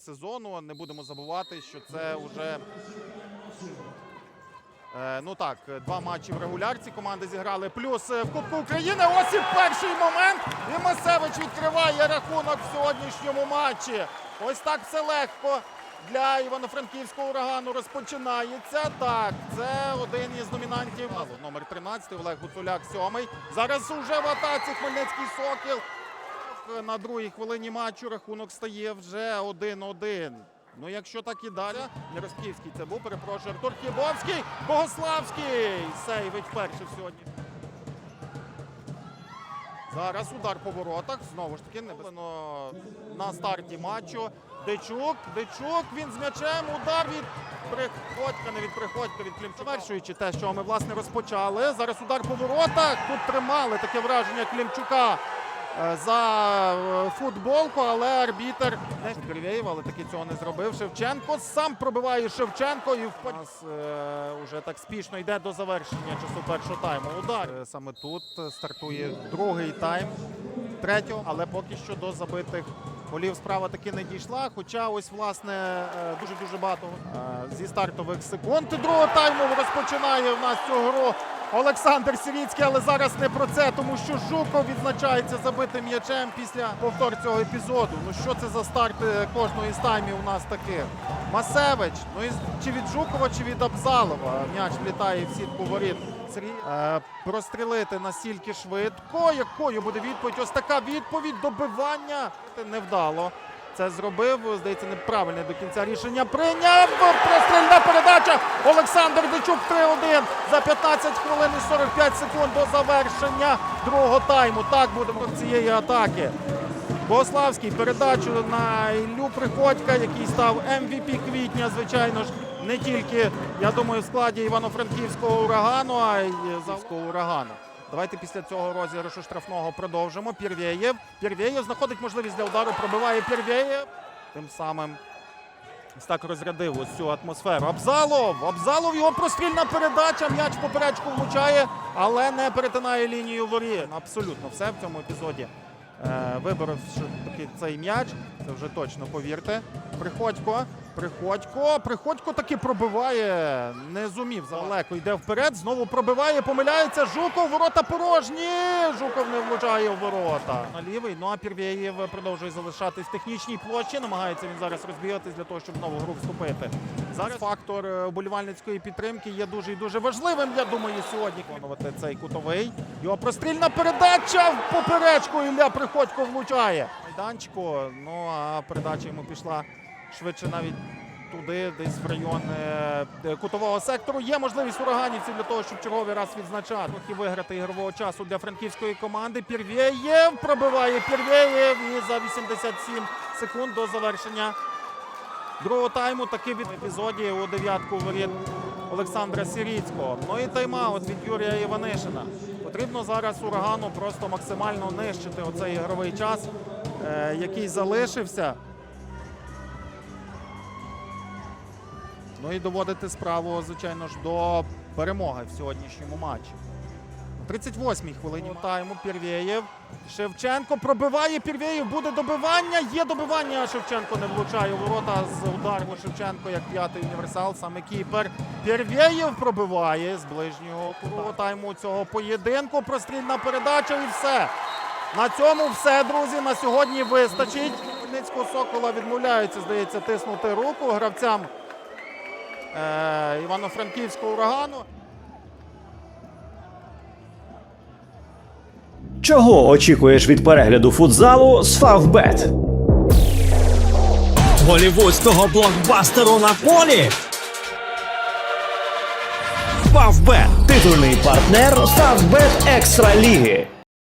Сезону. Не будемо забувати, що це вже. е, Ну так, два матчі в регулярці команди зіграли. Плюс е, в Кубку України. Ось і перший момент. І Масевич відкриває рахунок в сьогоднішньому матчі. Ось так все легко для Івано-Франківського урагану розпочинається. Так, це один із номінантів. Номер 13 Олег Гуцуляк, сьомий. Зараз уже в атаці Хмельницький Сокіл. На другій хвилині матчу рахунок стає вже 1-1. Ну, якщо так і далі, Яросківський це був, перепрошую, Артур Хібовський, Богославський сейвить вперше сьогодні. Зараз удар по воротах. Знову ж таки, небезпечно на старті матчу. Дичук, Дичук, він з м'ячем. Удар від Приходька, не від Приходька, від Клімчука. Завершуючи те, що ми власне розпочали. Зараз удар по воротах. Тут тримали таке враження Клімчука за е, футболку, але арбітер не Кривєєв, але таки цього не зробив. Шевченко сам пробиває Шевченко і в нас е, уже так спішно йде до завершення часу першого тайму. Удар Е, саме тут е, стартує другий тайм третього, але поки що до забитих голів справа таки не дійшла. Хоча ось власне дуже дуже багато е, зі стартових секунд другого тайму розпочинає в нас цю гру Олександр Сіріцький, але зараз не про це, тому що Жуков відзначається забитим м'ячем після повтор цього епізоду. Ну що це за старт е, кожної з таймів у нас таких? Масевич, ну і чи від Жукова, чи від Абзалова. М'яч влітає в сітку воріт. Сергій е, прострілити настільки швидко. Якою буде відповідь? Ось така відповідь добивання невдало. Це зробив, здається, неправильне до кінця рішення. Прийняв прострільна передача. Олександр Дичук 3-1 за 15 хвилин і 45 секунд до завершення другого тайму. Так будемо цієї атаки. Богославський передачу на Іллю Приходька, який став MVP квітня, звичайно ж, не тільки, я думаю, в складі Івано-Франківського урагану, а й Завського урагану. Давайте після цього розіграшу штрафного продовжимо. Пірвєєв. Пірвєєв знаходить можливість для удару, пробиває Пірвєєв. Тим самим ось так розрядив ось цю атмосферу. Абзалов! Абзалов його прострільна передача. М'яч поперечку влучає, але не перетинає лінію воріт. Абсолютно все в цьому епізоді. Е, виборов що таки цей м'яч. Це вже точно повірте. Приходько. Приходько. Приходько таки пробиває. Не зумів далеко. Йде вперед. Знову пробиває. Помиляється. Жуков. Ворота порожні. Жуков не влучає в ворота. На лівий. Ну а Пірвєєв продовжує залишатись в технічній площі. Намагається він зараз розбігатись для того, щоб в нову гру вступити. Зараз фактор е, вболівальницької підтримки є дуже і дуже важливим. Я думаю, сьогодні виконувати цей кутовий. Його прострільна передача в поперечку. Ілля Приходько влучає. Майданчику. Ну а передача йому пішла швидше навіть. Туди, десь в район е, е, кутового сектору. Є можливість ураганівців для того, щоб черговий раз відзначати і виграти ігрового часу для франківської команди. Пірвєєв пробиває Пірвєєв і за 87 секунд до завершення другого тайму таки від епізоді у дев'ятку воріт Олександра Сіріцького. Ну і тайм-аут від Юрія Іванишина. Потрібно зараз урагану просто максимально нищити оцей ігровий час, е, який залишився. Ну і доводити справу, звичайно ж, до перемоги в сьогоднішньому матчі. 38-й хвилині тайму Пірвєєв. Шевченко пробиває Пірвєєв. Буде добивання. Є добивання. Шевченко не влучає ворота з удару Шевченко як п'ятий універсал. Саме кіпер. Пірвєєв пробиває з ближнього другого тайму цього поєдинку. Прострільна передача і все. На цьому все, друзі. На сьогодні вистачить. Хмельницького Сокола відмовляються, здається, тиснути руку гравцям Івано-Франківського урагану. Чого очікуєш від перегляду футзалу з Фавбет? голівудського блокбастеру на полі. Фавбет Титульний партнер Фавбет Екстра Ліги.